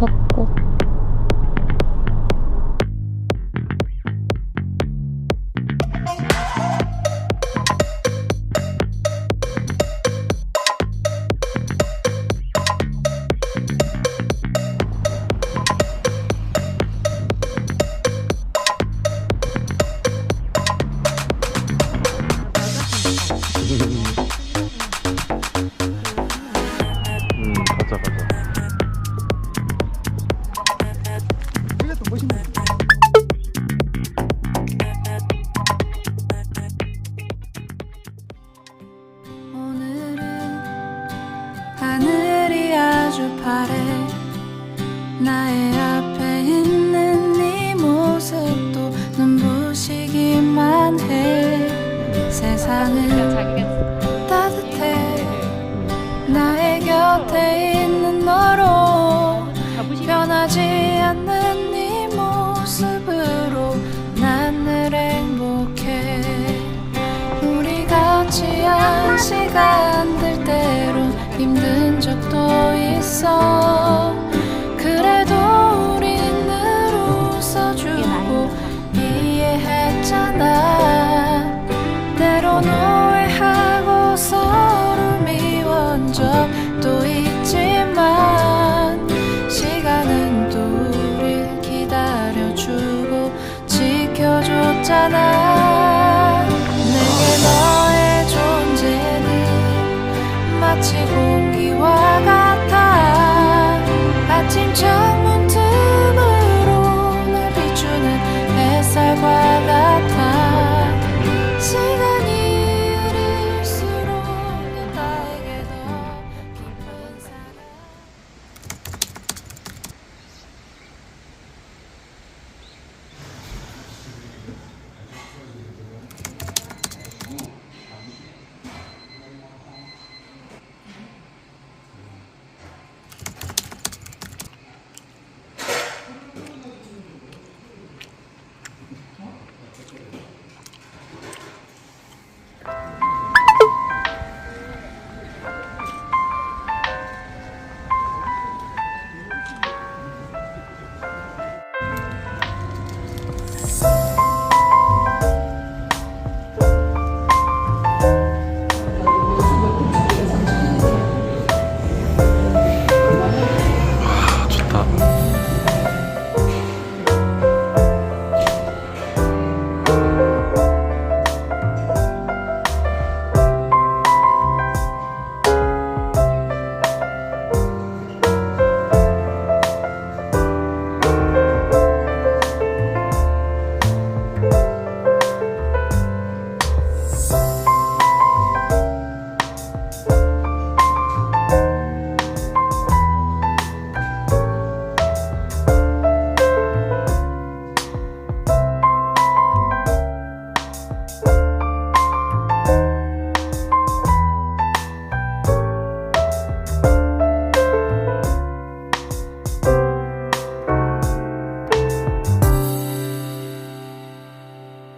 섰고. 바래 나의 앞에 있는 네 모습도 눈부시기만 해. 세상은 따뜻해. 나의 곁에 있는 너로 변하지 않는 네 모습으로 난 늘 행복해. 우리 같이 한 시간 있어. 그래도 우린 늘 웃어주고 이해했잖아. 오